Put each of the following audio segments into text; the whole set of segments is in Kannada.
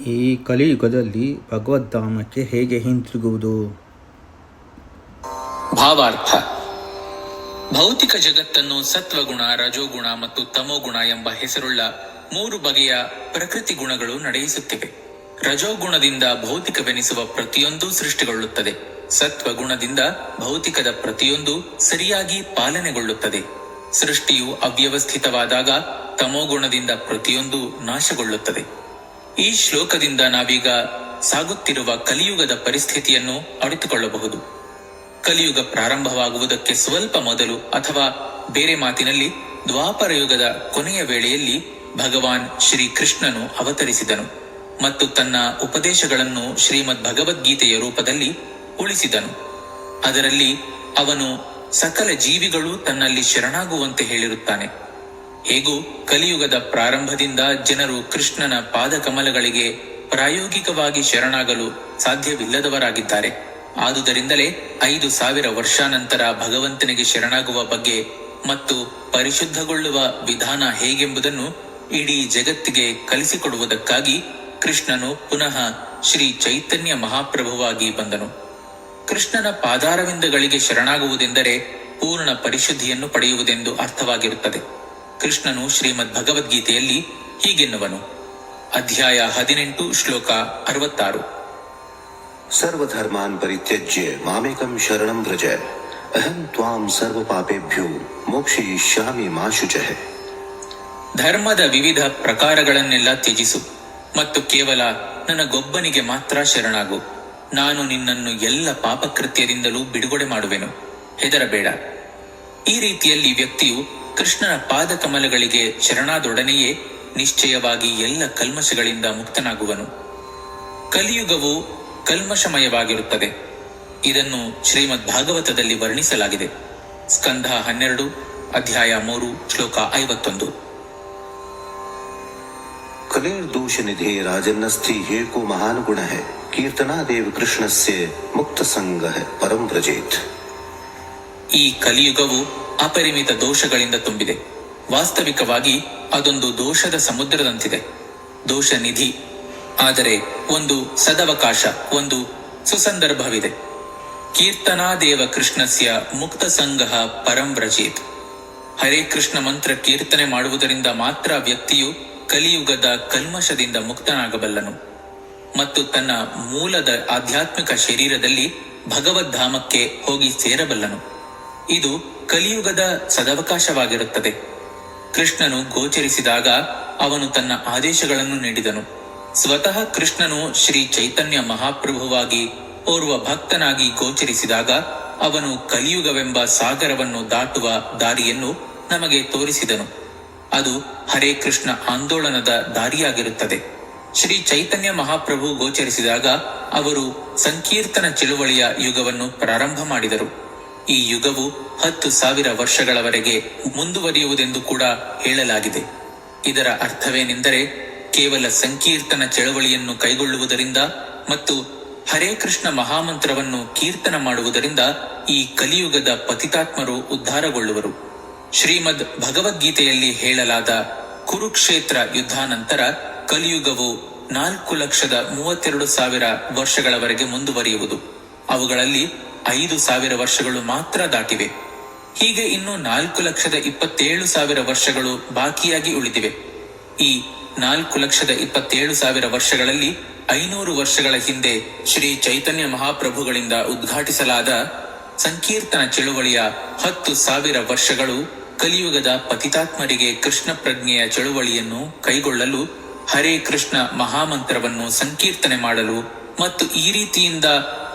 ಈ ಕಲಿಯುಗದಲ್ಲಿ ಭಗವದ್ಧಾಮಕ್ಕೆ ಹೇಗೆ ಹಿಂತಿರುಗುವುದು? ಭಾವಾರ್ಥ. ಭೌತಿಕ ಜಗತ್ತನ್ನು ಸತ್ವಗುಣ, ರಜೋಗುಣ ಮತ್ತು ತಮೋಗುಣ ಎಂಬ ಹೆಸರುಳ್ಳ ಮೂರು ಬಗೆಯ ಪ್ರಕೃತಿ ಗುಣಗಳು ನಡೆಯಿಸುತ್ತಿವೆ ರಜೋಗುಣದಿಂದ ಭೌತಿಕವೆನಿಸುವ ಪ್ರತಿಯೊಂದೂ ಸೃಷ್ಟಿಗೊಳ್ಳುತ್ತದೆ. ಸತ್ವಗುಣದಿಂದ ಭೌತಿಕದ ಪ್ರತಿಯೊಂದು ಸರಿಯಾಗಿ ಪಾಲನೆಗೊಳ್ಳುತ್ತದೆ. ಸೃಷ್ಟಿಯು ಅವ್ಯವಸ್ಥಿತವಾದಾಗ ತಮೋಗುಣದಿಂದ ಪ್ರತಿಯೊಂದು ನಾಶಗೊಳ್ಳುತ್ತದೆ. ಈ ಶ್ಲೋಕದಿಂದ ನಾವೀಗ ಸಾಗುತ್ತಿರುವ ಕಲಿಯುಗದ ಪರಿಸ್ಥಿತಿಯನ್ನು ಅರಿತುಕೊಳ್ಳಬಹುದು. ಕಲಿಯುಗ ಪ್ರಾರಂಭವಾಗುವುದಕ್ಕೆ ಸ್ವಲ್ಪ ಮೊದಲು ಅಥವಾ ಬೇರೆ ಮಾತಿನಲ್ಲಿ ದ್ವಾಪರ ಯುಗದ ಕೊನೆಯ ವೇಳೆಯಲ್ಲಿ ಭಗವಾನ್ ಶ್ರೀ ಕೃಷ್ಣನು ಅವತರಿಸಿದನು ಮತ್ತು ತನ್ನ ಉಪದೇಶಗಳನ್ನು ಶ್ರೀಮದ್ ಭಗವದ್ಗೀತೆಯ ರೂಪದಲ್ಲಿ ಉಳಿಸಿದನು. ಅದರಲ್ಲಿ ಅವನು ಸಕಲ ಜೀವಿಗಳು ತನ್ನಲ್ಲಿ ಶರಣಾಗುವಂತೆ ಹೇಳಿರುತ್ತಾನೆ. ಹೇಗೂ ಕಲಿಯುಗದ ಪ್ರಾರಂಭದಿಂದ ಜನರು ಕೃಷ್ಣನ ಪಾದಕಮಲಗಳಿಗೆ ಪ್ರಾಯೋಗಿಕವಾಗಿ ಶರಣಾಗಲು ಸಾಧ್ಯವಿಲ್ಲದವರಾಗಿದ್ದಾರೆ. ಆದುದರಿಂದಲೇ ಐದು ಸಾವಿರ ವರ್ಷಾನಂತರ ಭಗವಂತನಿಗೆ ಶರಣಾಗುವ ಬಗ್ಗೆ ಮತ್ತು ಪರಿಶುದ್ಧಗೊಳ್ಳುವ ವಿಧಾನ ಹೇಗೆಂಬುದನ್ನು ಇಡೀ ಜಗತ್ತಿಗೆ ಕಲಿಸಿಕೊಡುವುದಕ್ಕಾಗಿ ಕೃಷ್ಣನು ಪುನಃ ಶ್ರೀ ಚೈತನ್ಯ ಮಹಾಪ್ರಭುವಾಗಿ ಬಂದನು. ಕೃಷ್ಣನ ಪಾದಾರವಿಂದಗಳಿಗೆ ಶರಣಾಗುವುದೆಂದರೆ ಪೂರ್ಣ ಪರಿಶುದ್ಧಿಯನ್ನು ಪಡೆಯುವುದೆಂದು ಅರ್ಥವಾಗಿರುತ್ತದೆ. ಕೃಷ್ಣನು ಶ್ರೀಮದ್ ಭಗವದ್ಗೀತೆಯಲ್ಲಿ ಹೀಗೆನ್ನುವನು. ಅಧ್ಯಾಯ ಹದಿನೆಂಟು ಶ್ಲೋಕ ಅರವತ್ತಾರು. ಸರ್ವಧರ್ಮಾನ್ ಪರಿತ್ಯಜ್ಯ ಮಾಮೇಕಂ ಶರಣಂ ವ್ರಜ. ಅಹಂ ತ್ವಾಂ ಸರ್ವ ಪಾಪೇಭ್ಯೋ ಮೋಕ್ಷಯಿಷ್ಯಾಮಿ ಮಾ ಧರ್ಮದ ವಿವಿಧ ಪ್ರಕಾರಗಳನ್ನೆಲ್ಲ ತ್ಯಜಿಸು ಮತ್ತು ಕೇವಲ ನನಗೊಬ್ಬನಿಗೆ ಮಾತ್ರ ಶರಣಾಗು. ನಾನು ನಿನ್ನನ್ನು ಎಲ್ಲ ಪಾಪಕೃತ್ಯದಿಂದಲೂ ಬಿಡುಗಡೆ ಮಾಡುವೆನು. ಹೆದರಬೇಡ. ಈ ರೀತಿಯಲ್ಲಿ ವ್ಯಕ್ತಿಯು ಕೃಷ್ಣನ ಪಾದ ಕಮಲಗಳಿಗೆ ಶರಣಾದೊಡನೆಯೇ ನಿಶ್ಚಯವಾಗಿ ಎಲ್ಲ ಕಲ್ಮಶಗಳಿಂದ ಮುಕ್ತನಾಗುವನು. ಕಲಿಯುಗವು ಕಲ್ಮಶಮಯವಾಗಿರುತ್ತದೆ. ಇದನ್ನು ಶ್ರೀಮದ್ ಭಾಗವತದಲ್ಲಿ ವರ್ಣಿಸಲಾಗಿದೆ. ಸ್ಕಂಧ ಹನ್ನೆರಡು, ಅಧ್ಯಾಯ ಮೂರು, ಶ್ಲೋಕ ಐವತ್ತೊಂದು. ಕಲಿರ್ದೋಷ ನಿಧಿ ರಾಜನ್ನಸ್ತಿ ಹೇಕೋ ಮಹಾನ್ ಗುಣ ಹೇ ಕೀರ್ತನಾ ದೇವ ಕೃಷ್ಣಸ್ಯ ಮುಕ್ತ ಸಂಘ ಪರಂ ಪ್ರಜೇತ್ ಈ ಕಲಿಯುಗವು ಅಪರಿಮಿತ ದೋಷಗಳಿಂದ ತುಂಬಿದೆ. ವಾಸ್ತವಿಕವಾಗಿ ಅದೊಂದು ದೋಷದ ಸಮುದ್ರದಂತಿದೆ. ದೋಷ ನಿಧಿ ಆದರೆ ಒಂದು ಸದವಕಾಶ, ಒಂದು ಸುಸಂದರ್ಭವಿದೆ. ಕೀರ್ತನಾದೇವ ಕೃಷ್ಣಸ್ಯ ಮುಕ್ತ ಸಂಘ ಪರಂ ರಚಿತ್ ಹರೇ ಕೃಷ್ಣ ಮಂತ್ರ ಕೀರ್ತನೆ ಮಾಡುವುದರಿಂದ ಮಾತ್ರ ವ್ಯಕ್ತಿಯು ಕಲಿಯುಗದ ಕಲ್ಮಶದಿಂದ ಮುಕ್ತನಾಗಬಲ್ಲನು. ಮತ್ತು ತನ್ನ ಮೂಲದ ಆಧ್ಯಾತ್ಮಿಕ ಶರೀರದಲ್ಲಿ ಭಗವದ್ಧಾಮಕ್ಕೆ ಹೋಗಿ ಸೇರಬಲ್ಲನು. ಇದು ಕಲಿಯುಗದ ಸದವಕಾಶವಾಗಿರುತ್ತದೆ. ಕೃಷ್ಣನು ಗೋಚರಿಸಿದಾಗ ಅವನು ತನ್ನ ಆದೇಶಗಳನ್ನು ನೀಡಿದನು. ಸ್ವತಃ ಕೃಷ್ಣನು ಶ್ರೀ ಚೈತನ್ಯ ಮಹಾಪ್ರಭುವಾಗಿ ಓರ್ವ ಭಕ್ತನಾಗಿ ಗೋಚರಿಸಿದಾಗ ಅವನು ಕಲಿಯುಗವೆಂಬ ಸಾಗರವನ್ನು ದಾಟುವ ದಾರಿಯನ್ನು ನಮಗೆ ತೋರಿಸಿದನು. ಅದು ಹರೇ ಕೃಷ್ಣ ಆಂದೋಲನದ ದಾರಿಯಾಗಿರುತ್ತದೆ. ಶ್ರೀ ಚೈತನ್ಯ ಮಹಾಪ್ರಭು ಗೋಚರಿಸಿದಾಗ ಅವರು ಸಂಕೀರ್ತನ ಚಳುವಳಿಯ ಯುಗವನ್ನು ಪ್ರಾರಂಭ ಮಾಡಿದರು. ಈ ಯುಗವು ಹತ್ತು ಸಾವಿರ ವರ್ಷಗಳವರೆಗೆ ಮುಂದುವರಿಯುವುದೆಂದು ಕೂಡ ಹೇಳಲಾಗಿದೆ. ಇದರ ಅರ್ಥವೇನೆಂದರೆ ಕೇವಲ ಸಂಕೀರ್ತನ ಚಳವಳಿಯನ್ನು ಕೈಗೊಳ್ಳುವುದರಿಂದ ಮತ್ತು ಹರೇ ಕೃಷ್ಣ ಮಹಾಮಂತ್ರವನ್ನು ಕೀರ್ತನ ಮಾಡುವುದರಿಂದ ಈ ಕಲಿಯುಗದ ಪತಿತಾತ್ಮರು ಉದ್ಧಾರಗೊಳ್ಳುವರು. ಶ್ರೀಮದ್ ಭಗವದ್ಗೀತೆಯಲ್ಲಿ ಹೇಳಲಾದ ಕುರುಕ್ಷೇತ್ರ ಯುದ್ಧಾನಂತರ ಕಲಿಯುಗವು ನಾಲ್ಕು ಲಕ್ಷದ ಮೂವತ್ತೆರಡು ಸಾವಿರ ವರ್ಷಗಳವರೆಗೆ ಮುಂದುವರಿಯುವುದು. ಅವುಗಳಲ್ಲಿ ಐದು ಸಾವಿರ ವರ್ಷಗಳು ಮಾತ್ರ ದಾಟಿವೆ. ಹೀಗೆ ಇನ್ನು ನಾಲ್ಕು ಲಕ್ಷದ ಇಪ್ಪತ್ತೇಳು ಸಾವಿರ ವರ್ಷಗಳು ಬಾಕಿಯಾಗಿ ಉಳಿದಿವೆ. ಈ ನಾಲ್ಕು ಲಕ್ಷದ ಇಪ್ಪತ್ತೇಳು ಸಾವಿರ ವರ್ಷಗಳಲ್ಲಿ ಐನೂರು ವರ್ಷಗಳ ಹಿಂದೆ ಶ್ರೀ ಚೈತನ್ಯ ಮಹಾಪ್ರಭುಗಳಿಂದ ಉದ್ಘಾಟಿಸಲಾದ ಸಂಕೀರ್ತನ ಚಳುವಳಿಯ ಹತ್ತು ಸಾವಿರ ವರ್ಷಗಳು ಕಲಿಯುಗದ ಪತಿತಾತ್ಮರಿಗೆ ಕೃಷ್ಣ ಪ್ರಜ್ಞೆಯ ಚಳುವಳಿಯನ್ನು ಕೈಗೊಳ್ಳಲು ಹರೇ ಕೃಷ್ಣ ಮಹಾಮಂತ್ರವನ್ನು ಸಂಕೀರ್ತನೆ ಮಾಡಲು ಮತ್ತು ಈ ರೀತಿಯಿಂದ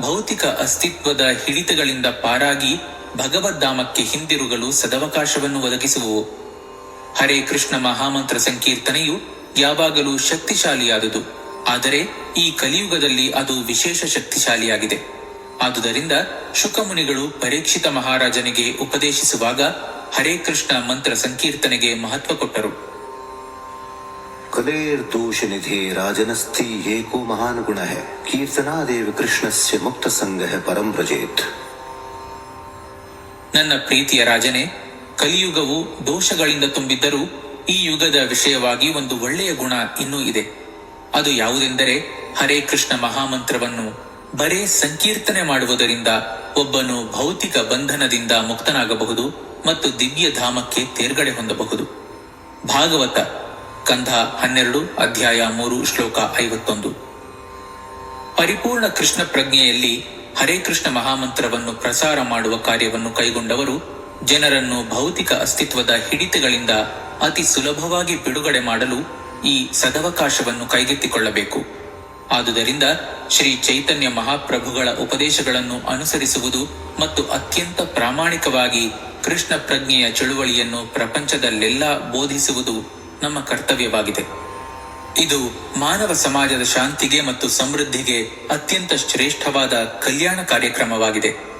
ಭೌತಿಕ ಅಸ್ತಿತ್ವದ ಹಿಡಿತಗಳಿಂದ ಪಾರಾಗಿ ಭಗವದ್ಧಾಮಕ್ಕೆ ಹಿಂದಿರುಗಲು ಸದವಕಾಶವನ್ನು ಒದಗಿಸುವು ಹರೇ ಕೃಷ್ಣ ಮಹಾಮಂತ್ರ ಸಂಕೀರ್ತನೆಯು ಯಾವಾಗಲೂ ಶಕ್ತಿಶಾಲಿಯಾದುದು. ಆದರೆ ಈ ಕಲಿಯುಗದಲ್ಲಿ ಅದು ವಿಶೇಷ ಶಕ್ತಿಶಾಲಿಯಾಗಿದೆ. ಆದುದರಿಂದ ಶುಕಮುನಿಗಳು ಪರೀಕ್ಷಿತ ಮಹಾರಾಜನಿಗೆ ಉಪದೇಶಿಸುವಾಗ ಹರೇ ಕೃಷ್ಣ ಮಂತ್ರ ಸಂಕೀರ್ತನೆಗೆ ಮಹತ್ವ ಕೊಟ್ಟರು. कलेर्दोषनिधे राजनस्ति हे को महान् गुणः कीर्तनादेव कृष्णस्य मुक्तसङ्गः परं व्रजेत् ನನ್ನ ಪ್ರೀತಿಯ ರಾಜನೇ ಕಲಿಯುಗವು ದೋಷಗಳಿಂದ ತುಂಬಿದ್ದರೂ ಈ ಯುಗದ ವಿಷಯವಾಗಿ ಒಂದು ಒಳ್ಳೆಯ ಗುಣ ಇನ್ನೂ ಇದೆ ಅದು ಯಾವುದೆಂದರೆ ಹರೇ ಕೃಷ್ಣ ಮಹಾಮಂತ್ರವನ್ನು ಬರೇ ಸಂಕೀರ್ತನೆ ಮಾಡುವುದರಿಂದ ಒಬ್ಬನು ಭೌತಿಕ ಬಂಧನದಿಂದ ಮುಕ್ತನಾಗಬಹುದು ಮತ್ತು ದಿವ್ಯ ಧಾಮಕ್ಕೆ ತೇರ್ಗಡೆ ಹೊಂದಬಹುದು ಭಾಗವತ ಕಂಧ ಹನ್ನೆರಡು, ಅಧ್ಯಾಯ ಮೂರು, ಶ್ಲೋಕ ಐವತ್ತೊಂದು. ಪರಿಪೂರ್ಣ ಕೃಷ್ಣ ಪ್ರಜ್ಞೆಯಲ್ಲಿ ಹರೇ ಕೃಷ್ಣ ಮಹಾಮಂತ್ರವನ್ನು ಪ್ರಸಾರ ಮಾಡುವ ಕಾರ್ಯವನ್ನು ಕೈಗೊಂಡವರು ಜನರನ್ನು ಭೌತಿಕ ಅಸ್ತಿತ್ವದ ಹಿಡಿತಗಳಿಂದ ಅತಿ ಸುಲಭವಾಗಿ ಬಿಡುಗಡೆ ಮಾಡಲು ಈ ಸದವಕಾಶವನ್ನು ಕೈಗೆತ್ತಿಕೊಳ್ಳಬೇಕು. ಆದುದರಿಂದ ಶ್ರೀ ಚೈತನ್ಯ ಮಹಾಪ್ರಭುಗಳ ಉಪದೇಶಗಳನ್ನು ಅನುಸರಿಸುವುದು ಮತ್ತು ಅತ್ಯಂತ ಪ್ರಾಮಾಣಿಕವಾಗಿ ಕೃಷ್ಣ ಪ್ರಜ್ಞೆಯ ಚಳುವಳಿಯನ್ನು ಪ್ರಪಂಚದಲ್ಲೆಲ್ಲ ಬೋಧಿಸುವುದು ನಮ್ಮ ಕರ್ತವ್ಯವಾಗಿದೆ. ಇದು ಮಾನವ ಸಮಾಜದ ಶಾಂತಿಗೆ ಮತ್ತು ಸಮೃದ್ಧಿಗೆ ಅತ್ಯಂತ ಶ್ರೇಷ್ಠವಾದ ಕಲ್ಯಾಣ ಕಾರ್ಯಕ್ರಮವಾಗಿದೆ.